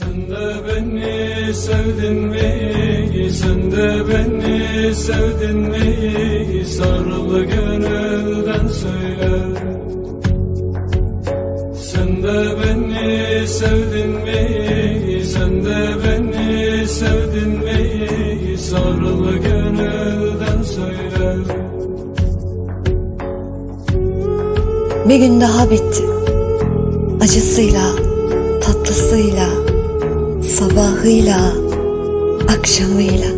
Sen de beni sevdin mi? Sen de beni sevdin mi? Sarılı gönülden söyle. Sen de beni sevdin mi? Sen de beni sevdin mi? Sarılı gönülden söyle. Bir gün daha bitti. Acısıyla, tatlısıyla, sabahıyla, akşamıyla.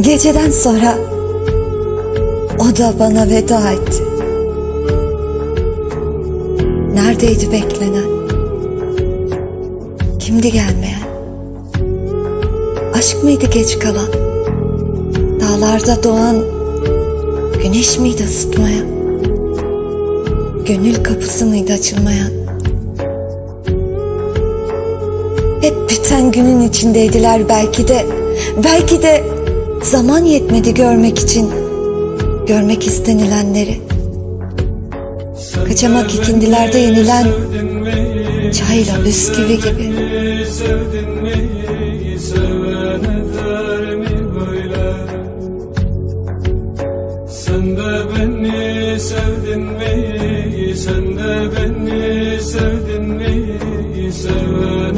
Geceden sonra o da bana veda etti. Neredeydi beklenen? Kimdi gelmeyen? Aşk mıydı geç kalan? Dağlarda doğan güneş miydi ısıtmayan? Gönül kapısı mıydı açılmayan? Hep biten günün içindeydiler belki de. Belki de zaman yetmedi görmek için. Görmek istenilenleri. Kaçamak ikindilerde yenilen çayla bisküvi gibi. Sen de beni sevdin mi? Sen de beni sevdin mi? Seven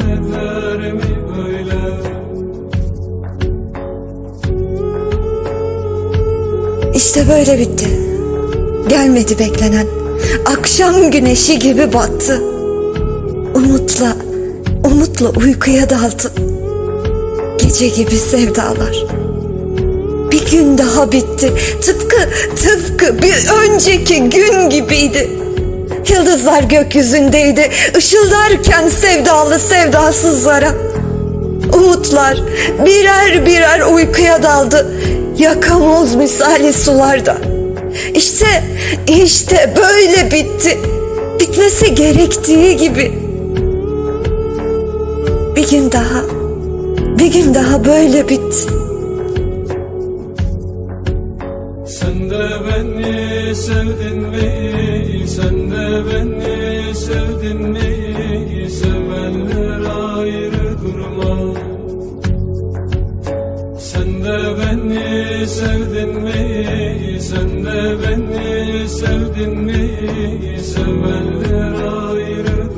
İşte böyle bitti. Gelmedi beklenen. Akşam güneşi gibi battı. Umutla, umutla uykuya daldı. Gece gibi sevdalar. Bir gün daha bitti. Tıpkı, tıpkı bir önceki gün gibiydi. Yıldızlar gökyüzündeydi. Işıldarken sevdalı sevdasızlara. Umutlar birer birer uykuya daldı. Yakamoz misali sularda. İşte, işte böyle bitti. Bitmesi gerektiği gibi. Bir gün daha, bir gün daha böyle bitti. Sen de beni sevdin mi? Sen de beni sevdin mi? Beni sevdin mi? Sen de beni sevdin mi? Sevenler ayrı